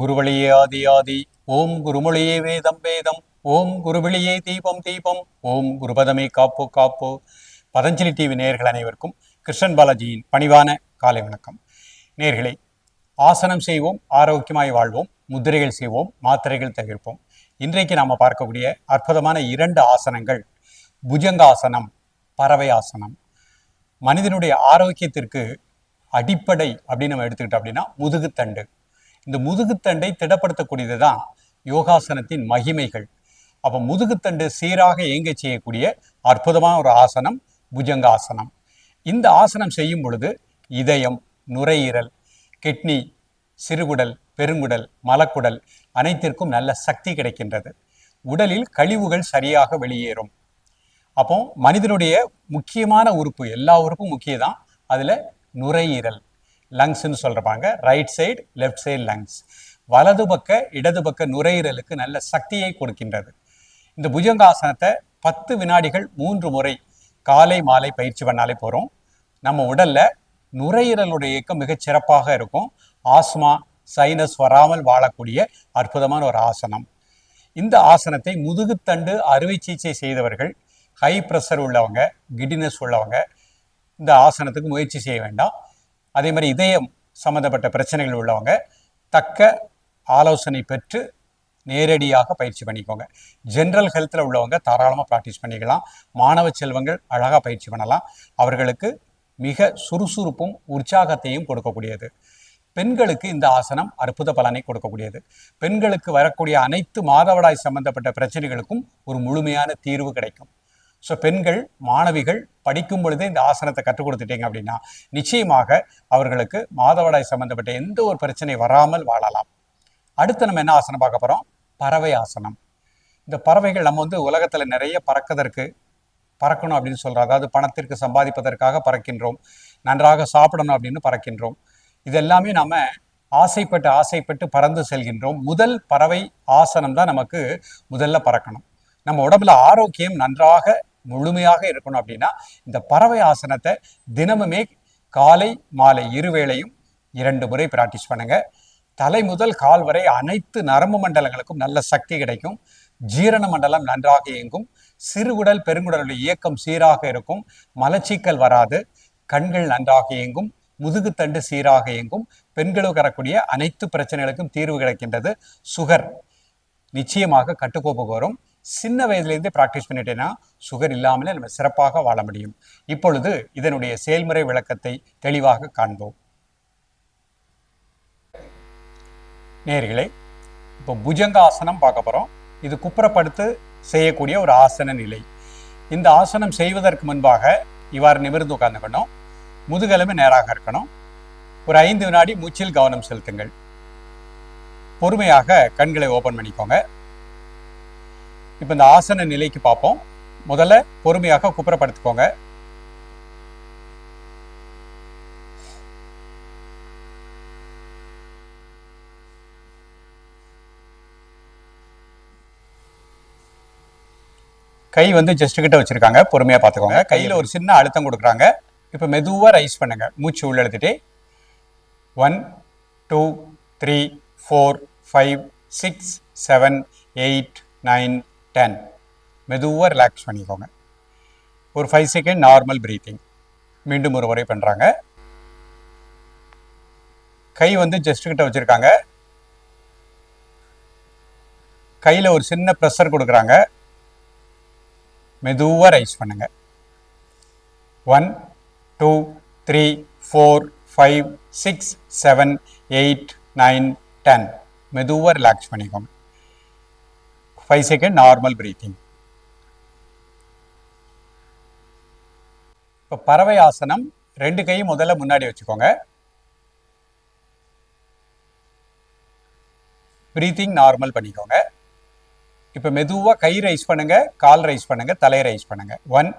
குருவழியே ஆதி ஆதி. ஓம் குருமொழியே வேதம் வேதம். ஓம் குருவெளியே தீபம் தீபம். ஓம் குருபதமே காப்போ காப்போ. பதஞ்சலி டிவி நேர்கள் அனைவருக்கும் கிருஷ்ணன் பாலாஜியின் பணிவான காலை வணக்கம். நேர்களை ஆசனம் செய்வோம் ஆரோக்கியமாய் வாழ்வோம் முத்திரைகள் செய்வோம் மாத்திரைகள் தவிர்ப்போம். இன்றைக்கு நாம் பார்க்கக்கூடிய அற்புதமான இரண்டு ஆசனங்கள். புஜங்காசனம் பறவை ஆசனம் மனிதனுடைய ஆரோக்கியத்திற்கு அடிப்படை அப்படின்னு நம்ம எடுத்துக்கிட்டோம் அப்படின்னா முதுகுத்தண்டு. இந்த முதுகுத்தண்டை திடப்படுத்தக்கூடியது தான் யோகாசனத்தின் மகிமைகள். அப்போ முதுகுத்தண்டு சீராக இயங்க செய்யக்கூடிய அற்புதமான ஒரு ஆசனம் புஜங்காசனம். இந்த ஆசனம் செய்யும் பொழுது இதயம் நுரையீரல் கிட்னி சிறுகுடல் பெருங்குடல் மலக்குடல் அனைத்திற்கும் நல்ல சக்தி கிடைக்கின்றது. உடலில் கழிவுகள் சரியாக வெளியேறும். அப்போ மனிதனுடைய முக்கியமான உறுப்பு எல்லா உறுப்பும் முக்கியம் தான் அதில் நுரையீரல். லங்ஸ்ன்னு சொல்கிறாங்க right side left side lungs வலது பக்க இடது பக்க நுரையீரலுக்கு நல்ல சக்தியை கொடுக்கின்றது. இந்த புஜங்காசனத்தை பத்து வினாடிகள் மூன்று முறை காலை மாலை பயிற்சி பண்ணாலே போகிறோம் நம்ம உடலில் நுரையீரலுடைய இயக்கம் மிகச் சிறப்பாக இருக்கும். ஆஸ்மா சைனஸ் வராமல் வாழக்கூடிய அற்புதமான ஒரு ஆசனம். இந்த ஆசனத்தை முதுகுத்தண்டு அறுவை சிகிச்சை செய்தவர்கள் ஹை ப்ரெஷர் உள்ளவங்க கிடினஸ் உள்ளவங்க இந்த ஆசனத்துக்கு முயற்சி செய்ய வேண்டாம். அதே மாதிரி இதயம் சம்மந்தப்பட்ட பிரச்சனைகள் உள்ளவங்க தக்க ஆலோசனை பெற்று நேரடியாக பயிற்சி பண்ணிக்கோங்க. ஜென்ரல் ஹெல்த்தில் உள்ளவங்க தாராளமாக ப்ராக்டிஸ் பண்ணிக்கலாம். மாணவ செல்வங்கள் அழகாக பயிற்சி பண்ணலாம். அவர்களுக்கு மிக சுறுசுறுப்பும் உற்சாகத்தையும் கொடுக்கக்கூடியது. பெண்களுக்கு இந்த ஆசனம் அற்புத பலனை கொடுக்கக்கூடியது. பெண்களுக்கு வரக்கூடிய அனைத்து மாதவிடாய் சம்பந்தப்பட்ட பிரச்சனைகளுக்கும் ஒரு முழுமையான தீர்வு கிடைக்கும். ஸோ பெண்கள் மாணவிகள் படிக்கும் பொழுதே இந்த ஆசனத்தை கற்றுக் கொடுத்துட்டீங்க அப்படின்னா நிச்சயமாக அவர்களுக்கு மாதவடாய் சம்பந்தப்பட்ட எந்த ஒரு பிரச்சனை வராமல் வாழலாம். அடுத்து நம்ம என்ன ஆசனம் பார்க்க போகிறோம் பறவை ஆசனம். இந்த பறவைகள் நம்ம வந்து உலகத்தில் நிறைய பறக்கதற்கு பறக்கணும் அப்படின்னு சொல்கிறோம் அதாவது பணத்திற்கு சம்பாதிப்பதற்காக பறக்கின்றோம். நன்றாக சாப்பிடணும் அப்படின்னு பறக்கின்றோம். இதெல்லாமே நம்ம ஆசைப்பட்டு ஆசைப்பட்டு பறந்து செல்கின்றோம். முதல் பறவை ஆசனம் தான் நமக்கு முதல்ல பறக்கணும். நம்ம உடம்புல ஆரோக்கியம் நன்றாக முழுமையாக இருக்கணும் அப்படின்னா இந்த பறவை ஆசனத்தை தினமுமே காலை மாலை இருவேளையும் இரண்டு முறை பிராக்டிஸ் பண்ணுங்க. தலை முதல் கால் வரை அனைத்து நரம்பு மண்டலங்களுக்கும் நல்ல சக்தி கிடைக்கும். ஜீரண மண்டலம் நன்றாக இயங்கும். சிறுகுடல் பெருங்குடலுடைய இயக்கம் சீராக இருக்கும். மலச்சிக்கல் வராது. கண்கள் நன்றாக இயங்கும். முதுகுத்தண்டு சீராக இயங்கும். பெண்களுக்கு வரக்கூடிய அனைத்து பிரச்சனைகளுக்கும் தீர்வு கிடைக்கின்றது. சுகர். நிச்சயமாக கட்டுக்கோப்பு வரும் சின்ன வயதிலிருந்தே ப்ராக்டிஸ் பண்ணிட்டேன்னா சுகர் இல்லாமலே நம்ம சிறப்பாக வாழ முடியும். இப்பொழுது இதனுடைய செயல்முறை விளக்கத்தை தெளிவாக காண்போம். நேர்களே இப்போ புஜங்க ஆசனம் பார்க்க போகிறோம் இது குப்புறப்படுத்து செய்யக்கூடிய ஒரு ஆசன நிலை. இந்த ஆசனம் செய்வதற்கு முன்பாக இவ்வாறு நிமிர்ந்து உட்கார்ந்துக்கணும். முதுகெலும்பு நேராக இருக்கணும். ஒரு ஐந்து வினாடி மூச்சில் கவனம் செலுத்துங்கள். பொறுமையாக கண்களை ஓபன் பண்ணிக்கோங்க. இப்போ இந்த ஆசன நிலைக்கு பார்ப்போம். முதல்ல பொறுமையாக குப்புறப்படுத்திக்கோங்க. கை வந்து ஜஸ்ட் கிட்ட வச்சிருக்காங்க. பொறுமையா பார்த்துக்கோங்க. கையில ஒரு சின்ன அழுத்தம் கொடுக்குறாங்க. இப்போ மெதுவாக ரைஸ் பண்ணுங்க. மூச்சு உள்ளெழுத்திட்டு one two three four five six seven eight nine ten மெதுவாக ரிலாக்ஸ் பண்ணிக்கோங்க. ஒரு ஃபைவ் செகண்ட் நார்மல் ப்ரீத்திங் மீண்டும் ஒரு முறை பண்ணுறாங்க கை வந்து ஜஸ்ட் கிட்ட வச்சுருக்காங்க. கையில் ஒரு சின்ன ப்ரெஷர் கொடுக்குறாங்க. மெதுவாக ரைஸ் பண்ணுங்க. One two three four five six seven eight nine ten மெதுவாக ரிலாக்ஸ் பண்ணிக்கோங்க. ஃபைவ் செகண்ட் நார்மல் பிரீத்திங் இப்போ பறவை ஆசனம் ரெண்டு கையும் முதல்ல முன்னாடி வச்சுக்கோங்க. பிரீத்திங் நார்மல் பண்ணிக்கோங்க. இப்போ மெதுவாக கை ரைஸ் பண்ணுங்க கால் ரைஸ் பண்ணுங்க தலை ரைஸ் பண்ணுங்க. One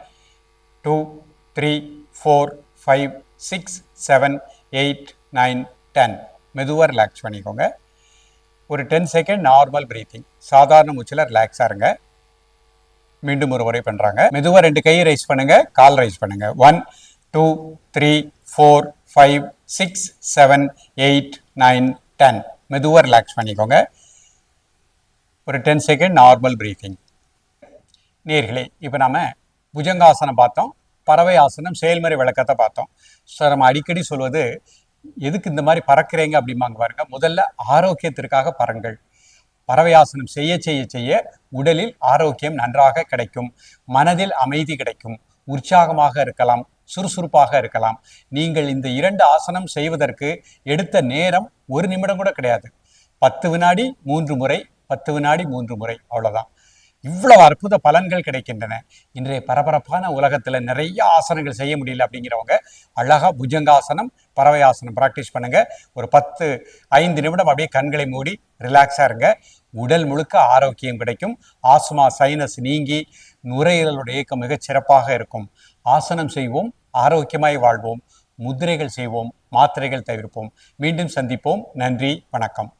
two three four five six seven eight nine ten மெதுவாக ரிலாக்ஸ் பண்ணிக்கோங்க. ஒரு டென் செகண்ட் நார்மல் பிரீத்திங் சாதாரண மூச்சில் ரிலாக்ஸாக இருங்க. மீண்டும் ஒரு முறை பண்ணுறாங்க மெதுவாக ரெண்டு கையை ரைஸ் பண்ணுங்க. கால் ரைஸ் பண்ணுங்க. One two three four five six seven eight nine ten மெதுவாக ரிலாக்ஸ் பண்ணிக்கோங்க. ஒரு டென் செகண்ட் நார்மல் பிரீத்திங் நேர்களே இப்போ நம்ம புஜங்காசனம் பார்த்தோம். பறவை ஆசனம் செயல்முறை விளக்கத்தை பார்த்தோம். ஸோ நம்ம அடிக்கடி சொல்வது எதுக்கு இந்த மாதிரி பறக்கிறீங்க அப்படிம்பாங்க பாருங்க. முதல்ல ஆரோக்கியத்திற்காக பறங்கள். பறவை ஆசனம் செய்ய செய்ய செய்ய உடலில் ஆரோக்கியம் நன்றாக கிடைக்கும். மனதில் அமைதி கிடைக்கும். உற்சாகமாக இருக்கலாம். சுறுசுறுப்பாக இருக்கலாம். நீங்கள் இந்த இரண்டு ஆசனம் செய்வதற்கு எடுத்த நேரம் ஒரு நிமிடம் கூட கிடையாது. பத்து வினாடி மூன்று முறை பத்து வினாடி மூன்று முறை அவ்வளவுதான். இவ்வளவு அற்புத பலன்கள் கிடைக்கின்றன. இன்றைய பரபரப்பான உலகத்துல நிறைய ஆசனங்கள் செய்ய முடியல அப்படிங்கிறவங்க அழகா புஜங்காசனம் பறவை ஆசனம் ப்ராக்டிஸ் பண்ணுங்க. ஒரு பத்து ஐந்து நிமிடம் அப்படியே கண்களை மூடி ரிலாக்ஸாக இருங்க. உடல் முழுக்க ஆரோக்கியம் கிடைக்கும். ஆஸ்மா சைனஸ் நீங்கி நுரையீரலுடைய இயக்கம் மிகச் சிறப்பாக இருக்கும். ஆசனம் செய்வோம் ஆரோக்கியமாய் வாழ்வோம். முதிரைகள் செய்வோம் மாத்திரைகள் தவிர்ப்போம். மீண்டும் சந்திப்போம். நன்றி வணக்கம்.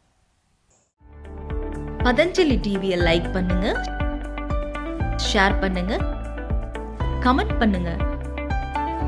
பதஞ்சலி டிவியை லைக் பண்ணுங்க. ஷேர் பண்ணுங்க. கமெண்ட் பண்ணுங்க.